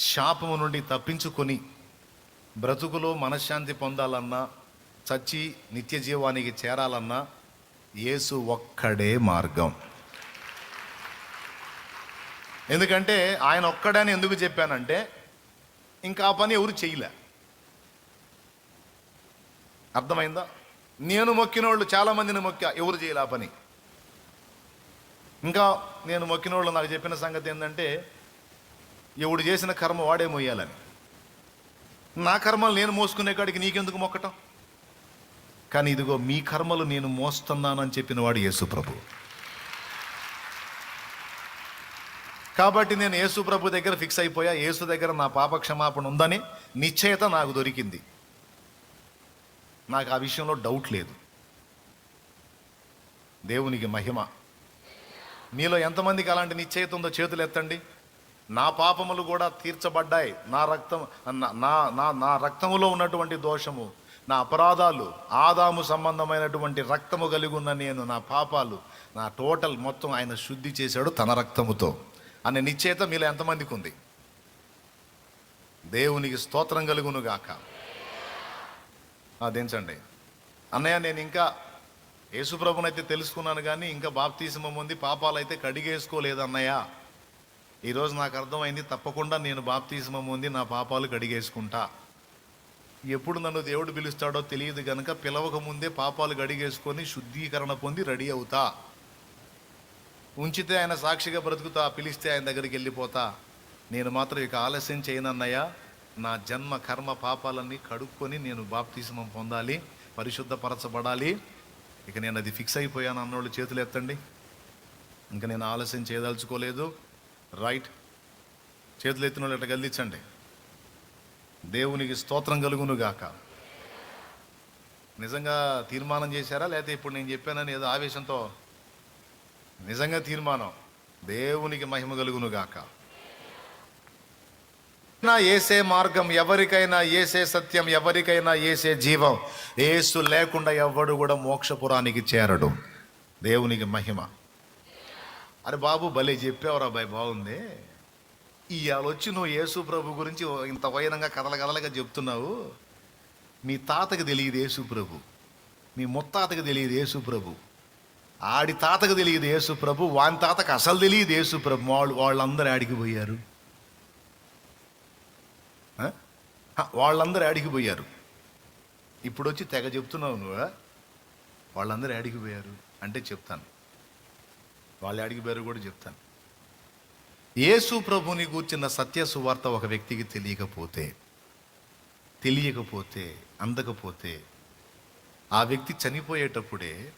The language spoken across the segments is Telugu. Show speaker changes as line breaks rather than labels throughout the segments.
శాపము నుండి తప్పించుకొని బ్రతుకులో మనశ్శాంతి పొందాలన్నా చచ్చి నిత్య జీవానికి చేరాలన్నా యేసు ఒక్కడే మార్గం. ఎందుకంటే ఆయన ఒక్కడే అని ఎందుకు చెప్పానంటే ఇంకా ఆ పని ఎవరు చేయలే. అర్థమైందా? నేను మొక్కిన వాళ్ళు చాలా మందిని మొక్కా ఎవరు చేయలే ఆ పని? ఇంకా నేను మొక్కిన వాళ్ళు నాకు చెప్పిన సంగతి ఏంటంటే ఎవడు చేసిన కర్మ వాడే మొయ్యాలని నా కర్మలు నేను మోసుకునే కాడికి నీకెందుకు మొక్కటం? కానీ ఇదిగో మీ కర్మలు నేను మోస్తున్నానని చెప్పిన వాడు యేసుప్రభు. కాబట్టి నేను యేసుప్రభు దగ్గర ఫిక్స్ అయిపోయా. యేసు దగ్గర నా పాప క్షమాపణ ఉందని నిశ్చయత నాకు దొరికింది. నాకు ఆ విషయంలో డౌట్ లేదు. దేవునికి మహిమ. మీలో ఎంతమందికి అలాంటి నిశ్చయిత ఉందో చేతులు ఎత్తండి నా పాపములు కూడా తీర్చబడ్డాయి. నా రక్తం నా- నా నా రక్తములో ఉన్నటువంటి దోషము నా అపరాధాలు ఆదాము సంబంధమైనటువంటి రక్తము కలిగి ఉన్న నేను నా పాపాలు నా టోటల్ మొత్తం ఆయన శుద్ధి చేశాడు తన రక్తముతో. అనే నిశ్చేత మీలో ఎంతమందికి ఉంది? దేవునికి స్తోత్రం కలుగును గాక. దించండి అన్నయ్య నేను ఇంకా యేసుప్రభునైతే తెలుసుకున్నాను కానీ ఇంకా బాప్తీసమం ఉంది పాపాలైతే కడిగేసుకోలేదు అన్నయ్య. ఈరోజు నాకు అర్థమైంది తప్పకుండా నేను బాప్తీసమం ఉంది నా పాపాలు కడిగేసుకుంటా. ఎప్పుడు నన్ను దేవుడు పిలుస్తాడో తెలియదు కనుక పిలవక ముందే పాపాలు కడిగేసుకొని శుద్ధీకరణ పొంది రెడీ అవుతా. ఉంచితే ఆయన సాక్షిగా బ్రతుకుతా పిలిస్తే ఆయన దగ్గరికి వెళ్ళిపోతా. నేను మాత్రం ఇక ఆలస్యం చేయనన్నయ్య నా జన్మ కర్మ పాపాలన్నీ కడుక్కొని నేను బాప్తీసమం పొందాలి పరిశుద్ధపరచబడాలి. ఇక నేను అది ఫిక్స్ అయిపోయాను అన్నోళ్ళు చేతులు ఎత్తండి. ఇంకా నేను ఆలస్యం చేయదలుచుకోలేదు. రైట్. చేతులు ఎత్తిన వాళ్ళు ఇట్లా గల్లించండి దేవునికి స్తోత్రం కలుగును గాక. నిజంగా తీర్మానం చేశారా? లేకపోతే ఇప్పుడు నేను చెప్పానని ఏదో ఆవేశంతో? నిజంగా తీర్మానం. దేవునికి మహిమ కలుగును గాక. నా ఏసే మార్గం ఎవరికైనా ఏసే సత్యం ఎవరికైనా ఏసే జీవం. ఏసు లేకుండా ఎవ్వడు కూడా మోక్షపురానికి చేరడు. దేవునికి మహిమ. అరే బాబు భలే చెప్పావురా బాయ్ బాగుంది. ఇవాళ వచ్చి నువ్వు యేసు ప్రభు గురించి ఇంత వైనంగా కథల కథలుగా చెప్తున్నావు. మీ తాతకి తెలియదు యేసు ప్రభు. మీ ముత్తాతకి తెలియదు యేసు ప్రభు. ఆడి తాతకు తెలియదు యేసు ప్రభు. వాని తాతకు అసలు తెలియదు యేసు ప్రభు. వాళ్ళు వాళ్ళందరూ ఆడికి పోయారు. వాళ్ళందరూ ఆడికి పోయారు. ఇప్పుడు వచ్చి తెగ చెప్తున్నావు నువ్వు? వాళ్ళందరూ ఆడికి పోయారు. అంటే చెప్తాను. వాళ్ళు అడిగి పేరు కూడా చెప్తాను. యేసు ప్రభుని కూర్చున్న సత్య సువార్త ఒక వ్యక్తికి తెలియకపోతే తెలియకపోతే అందకపోతే ఆ వ్యక్తి చనిపోయేటప్పుడే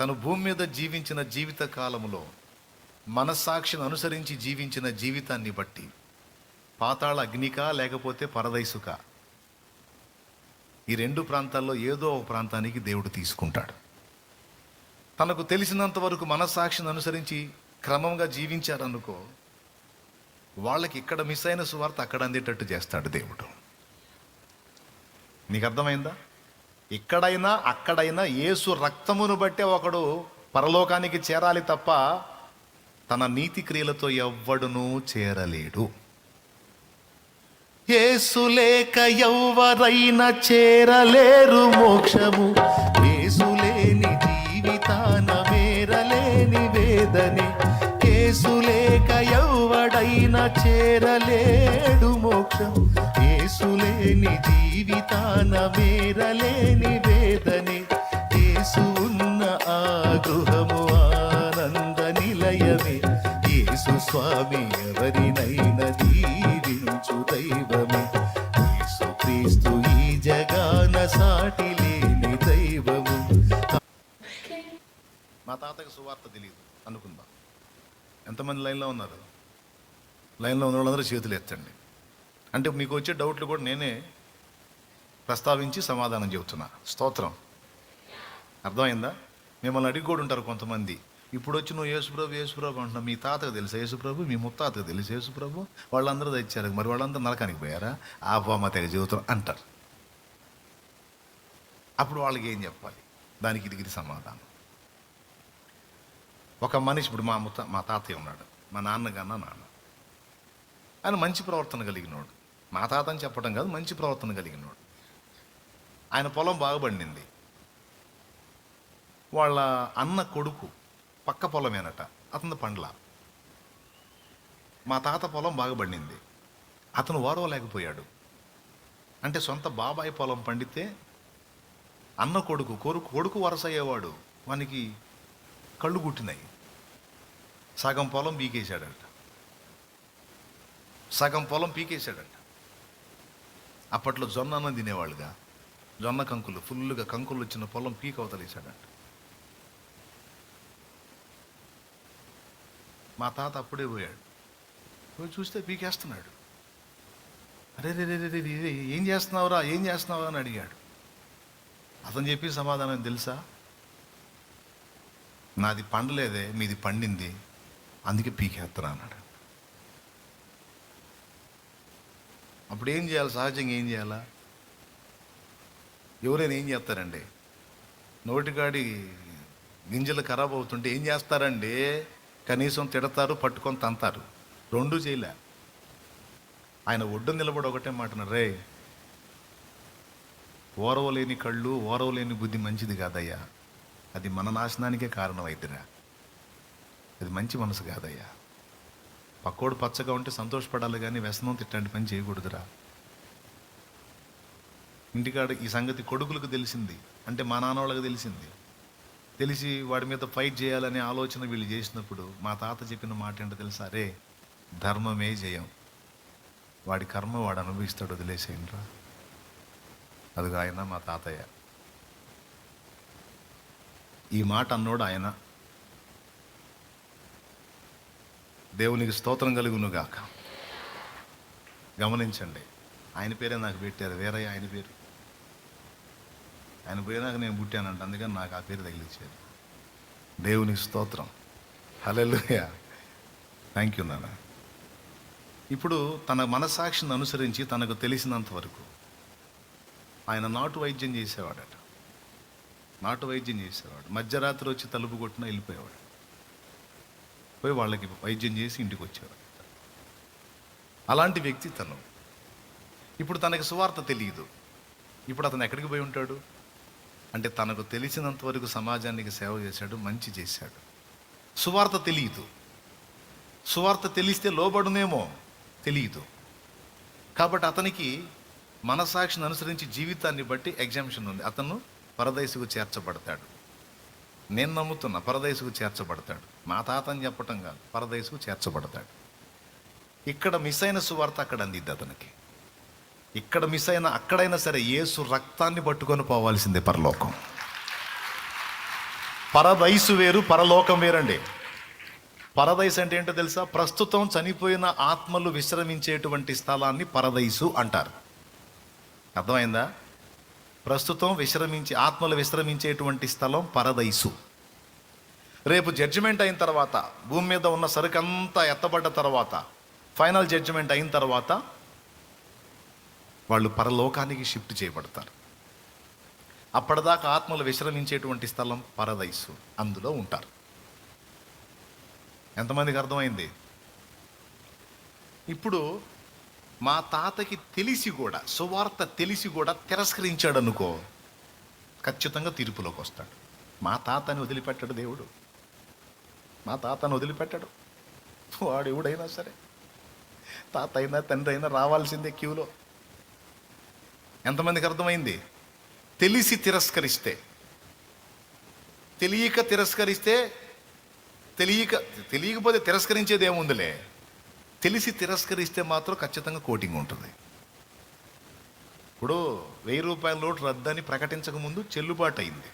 తను భూమి మీద జీవించిన జీవిత కాలంలో మనస్సాక్షిని అనుసరించి జీవించిన జీవితాన్ని బట్టి పాతాళ అగ్నిక లేకపోతే పరదైసుక ఈ రెండు ప్రాంతాల్లో ఏదో ఒక ప్రాంతానికి దేవుడు తీసుకుంటాడు. తనకు తెలిసినంత వరకు మనస్సాక్షిని అనుసరించి క్రమంగా జీవించారనుకో వాళ్ళకి ఇక్కడ మిస్ అయిన సువార్త అక్కడ అందేటట్టు చేస్తాడు దేవుడు. నీకు అర్థమైందా ఇక్కడైనా అక్కడైనా యేసు రక్తమును బట్టే ఒకడు పరలోకానికి చేరాలి తప్ప తన నీతి క్రియలతో ఎవ్వడునూ చేరలేడు. యేసు లేక ఎవ్వరైనా చేరలేరు మోక్షము. ఎవ్వడైనా చేరలేడు మోక్షం. ఏసులేని జీవితాన మేరలేని వేదనే. ఏసు ఉన్న ఆ గృహము ఆనంద నిలయమే. ఏసు స్వామి ఎవరినైనా దీవించు దైవమే. ఏసు క్రీస్తు ఈ జగాన సాటి లేని దైవము. మా తాతకు సువార్త తెలియదు అనుకుందాం. ఎంతమంది లైన్లో ఉన్నారు? లైన్లో ఉన్న వాళ్ళందరూ చేతులు ఎత్తండి. అంటే మీకు వచ్చే డౌట్లు కూడా నేనే ప్రస్తావించి సమాధానం చెబుతున్నా. స్తోత్రం. అర్థమైందా? మిమ్మల్ని అడిగి కూడా ఉంటారు కొంతమంది. ఇప్పుడు వచ్చి నువ్వు యేసుప్రభు యేసుప్రభు అంటున్నావు. మీ తాతకు తెలుసు యేసుప్రభు? మీ ముత్తాతకు తెలుసు యేసుప్రభు? వాళ్ళందరూ తెచ్చారు. మరి వాళ్ళందరూ నరకానికి పోయారా? ఆ బొమ్మ తెగ జీవితం అంటారు. అప్పుడు వాళ్ళకి ఏం చెప్పాలి? దానికి ఇది సమాధానం. ఒక మనిషి ఇప్పుడు మా ముత్త మా తాతయ్య ఉన్నాడు. మా నాన్నకన్నా నాన్న. ఆయన మంచి ప్రవర్తన కలిగినోడు. మా తాత అని చెప్పడం కాదు మంచి ప్రవర్తన కలిగినోడు. ఆయన పొలం బాగుపడింది. వాళ్ళ అన్న కొడుకు పక్క పొలమేనట అతని పండ్ల. మా తాత పొలం బాగుపడింది. అతను ఓరవలేకపోయాడు. అంటే సొంత బాబాయ్ పొలం పండితే అన్న కొడుకు కొడుకు కొడుకు వరస అయ్యేవాడు వానికి కళ్ళు గుట్టినాయి. సగం పొలం బీకేశాడట. సగం పొలం పీకేశాడంట. అప్పట్లో జొన్న అన్నం తినేవాళ్ళుగా జొన్న కంకులు ఫుల్గా కంకులు వచ్చిన పొలం పీక్ అవతలేశాడంట. మా తాత అప్పుడే పోయాడు. పోయి చూస్తే పీకేస్తున్నాడు. అరే రే రే రే రే, ఏం చేస్తున్నావురా ఏం చేస్తున్నావు అని అడిగాడు. అతను చెప్పి సమాధానం తెలుసా? నాది పండలేదే మీది పండింది అందుకే పీకేస్తున్నా అన్నాడు. అప్పుడు ఏం చేయాలి? సహజంగా ఏం చేయాలా? ఎవరైనా ఏం చేస్తారండి? నోటికాడి గింజలు ఖరాబ్ అవుతుంటే ఏం చేస్తారండి? కనీసం తిడతారు పట్టుకొని తంతారు. రెండు చేయలే. ఆయన ఒడ్డు నిలబడి ఒకటే మాటనరే రే ఓరవలేని కళ్ళు ఓరవలేని బుద్ధి మంచిది కాదయ్యా. అది మన నాశనానికే కారణం అయితేరా అది మంచి మనసు కాదయ్యా. పక్కోడు పచ్చగా ఉంటే సంతోషపడాలి కానీ వ్యసనం తిట్టండి పని చేయకూడదురా. ఇంటికాడ ఈ సంగతి కొడుకులకు తెలిసింది అంటే మా నాన్న వాళ్ళకి తెలిసింది. తెలిసి వాడి మీద ఫైట్ చేయాలనే ఆలోచన వీళ్ళు చేసినప్పుడు మా తాత చెప్పిన మాట ఏంటో తెలుసా? రే ధర్మమే జయం. వాడి కర్మ వాడు అనుభవిస్తాడు వదిలేసేయండిరా. అదిగా ఆయన మా తాతయ్య. ఈ మాట అన్నోడు ఆయన. దేవునికి స్తోత్రం కలుగునుగాక. గమనించండి. ఆయన పేరే నాకు పెట్టారు. వేరే ఆయన పేరు. ఆయన పోయినాక నేను పుట్టానంట. అందుకని నాకు ఆ పేరు తగిలించారు దేవునికి స్తోత్రం. హలెలుయ థ్యాంక్ యూ నాన్న. ఇప్పుడు తన మనసాక్షిని అనుసరించి తనకు తెలిసినంత వరకు ఆయన నాటు వైద్యం చేసేవాడట. నాటు వైద్యం చేసేవాడు. మధ్యరాత్రి వచ్చి తలుపు కొట్టినా వెళ్ళిపోయేవాడు. పోయి వాళ్ళకి వైద్యం చేసి ఇంటికి వచ్చారు. అలాంటి వ్యక్తి తను. ఇప్పుడు తనకి సువార్త తెలియదు ఇప్పుడు అతను ఎక్కడికి పోయి ఉంటాడు? అంటే తనకు తెలిసినంత వరకు సమాజానికి సేవ చేశాడు మంచి చేశాడు. సువార్త తెలియదు సువార్త తెలిస్తే లోబడునేమో తెలియదు కాబట్టి అతనికి మనసాక్షిని అనుసరించి జీవితాన్ని బట్టి ఎగ్జామిషన్ ఉంది. అతను పరదేశకు చేర్చబడతాడు. నేను నమ్ముతున్నా పరదేశుకు చేర్చబడతాడు. మా తాతని చెప్పటం కాదు పరదేశకు చేర్చబడతాడు. ఇక్కడ మిస్ అయిన సువార్త అక్కడ అందిద్ది అతనికి. ఇక్కడ మిస్ అయిన అక్కడైనా సరే యేసు రక్తాన్ని పట్టుకొని పోవాల్సిందే పరలోకం. పరదైసు వేరు పరలోకం వేరండి. పరదయసు అంటే ఏంటో తెలుసా? ప్రస్తుతం చనిపోయిన ఆత్మలు విశ్రమించేటువంటి స్థలాన్ని పరదైసు అంటారు. అర్థమైందా? ప్రస్తుతం విశ్రమించి ఆత్మలు విశ్రమించేటువంటి స్థలం పరదైసు. రేపు జడ్జిమెంట్ అయిన తర్వాత భూమి మీద ఉన్న సరుకంతా ఎత్తబడ్డ తర్వాత ఫైనల్ జడ్జిమెంట్ అయిన తర్వాత వాళ్ళు పరలోకానికి షిఫ్ట్ చేయబడతారు. అప్పటిదాకా ఆత్మలు విశ్రమించేటువంటి స్థలం పరదైసు. అందులో ఉంటారు. ఎంతమందికి అర్థమైంది? ఇప్పుడు మా తాతకి తెలిసి కూడా సువార్త తెలిసి కూడా తిరస్కరించాడు అనుకో ఖచ్చితంగా తీర్పులోకి వస్తాడు. మా తాతని వదిలిపెట్టాడు దేవుడు. మా తాతను వదిలిపెట్టాడు. వాడు ఎవడైనా సరే తాత అయినా తండ్రి అయినా రావాల్సిందే క్యూలో. ఎంతమందికి అర్థమైంది? తెలిసి తిరస్కరిస్తే. తెలియక తిరస్కరిస్తే తెలియక తెలియకపోతే తిరస్కరించేది ఏముందిలే? తెలిసి తిరస్కరిస్తే మాత్రం ఖచ్చితంగా కోటింగ్ ఉంటుంది. ఇప్పుడు వెయ్యి రూపాయల నోటు రద్దని ప్రకటించక ముందు చెల్లుబాటు అయింది.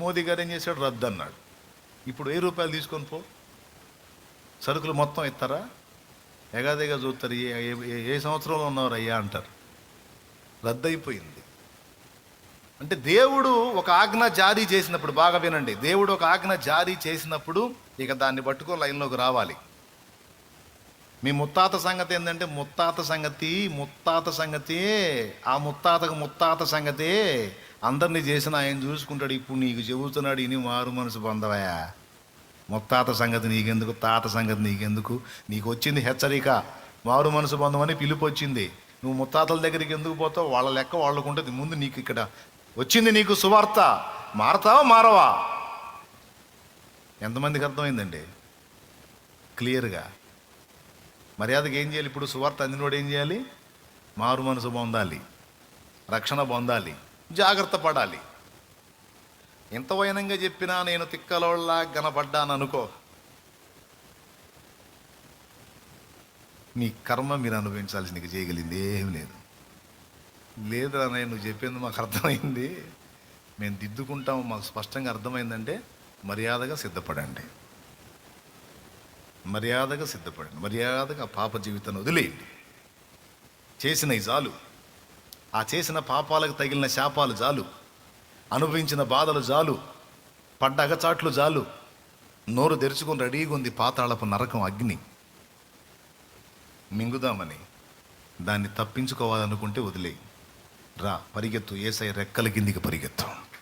మోదీ గారు ఏం చేశాడు? రద్దు అన్నాడు. ఇప్పుడు వెయ్యి రూపాయలు తీసుకొని పో. సరుకులు మొత్తం ఇస్తారా? ఎగాదిగా చూస్తారు ఏ ఏ- సంవత్సరంలో ఉన్నారు అయ్యా అంటారు. రద్దయిపోయింది అంటే దేవుడు ఒక ఆజ్ఞ జారీ చేసినప్పుడు బాగా వినండి దేవుడు ఒక ఆజ్ఞ జారీ చేసినప్పుడు ఇక దాన్ని పట్టుకొని లైన్లోకి రావాలి. మీ ముత్తాత సంగతి ఏంటంటే ముత్తాత సంగతి ముత్తాత సంగతి ఆ ముత్తాతకు ముత్తాత సంగతి అందరినీ చేసిన ఆయన చూసుకుంటాడు. ఇప్పుడు నీకు చెబుతున్నాడు ఇని మారు మనసు పొందవయా ముత్తాత సంగతి నీకెందుకు తాత సంగతి నీకెందుకు? నీకు వచ్చింది హెచ్చరిక మారు మనసు పొందమని పిలుపు వచ్చింది. నువ్వు ముత్తాతల దగ్గరికి ఎందుకు పోతావు? వాళ్ళ లెక్క వాళ్ళకు ఉంటుంది ముందు నీకు ఇక్కడ వచ్చింది నీకు సువార్త. మారతావా మారవా? ఎంతమందికి అర్థమైందండి? క్లియర్గా? మర్యాదకి ఏం చేయాలి? ఇప్పుడు సువార్త అందినోడు ఏం చేయాలి? మారు మనసు పొందాలి రక్షణ పొందాలి. జాగ్రత్త పడాలి. ఎంత వైనంగా చెప్పినా నేను తిక్కలోళ్ళ కనపడ్డాను అనుకో మీ కర్మ మీరు అనుభవించాల్సి నీకు చేయగలిగింది ఏం లేదు. లేదు అన్నయ్య నువ్వు చెప్పింది మాకు అర్థమైంది. మేము దిద్దుకుంటాము. మాకు స్పష్టంగా అర్థమైందంటే మర్యాదగా సిద్ధపడండి. మర్యాదగా సిద్ధపడండి. మర్యాదగా పాప జీవితాన్ని వదిలేయండి. చేసినవి చాలు ఆ చేసిన పాపాలకు తగిలిన శాపాలు చాలు అనుభవించిన బాధలు చాలు పడ్డ అగచాట్లు చాలు నోరు తెరుచుకొని రెడీగా ఉంది పాతాళపు నరకం అగ్ని. మింగుదామని దాన్ని తప్పించుకోవాలనుకుంటే వదిలేయి. రా పరిగెత్తు. ఏసై రెక్కల కిందికి పరిగెత్తు.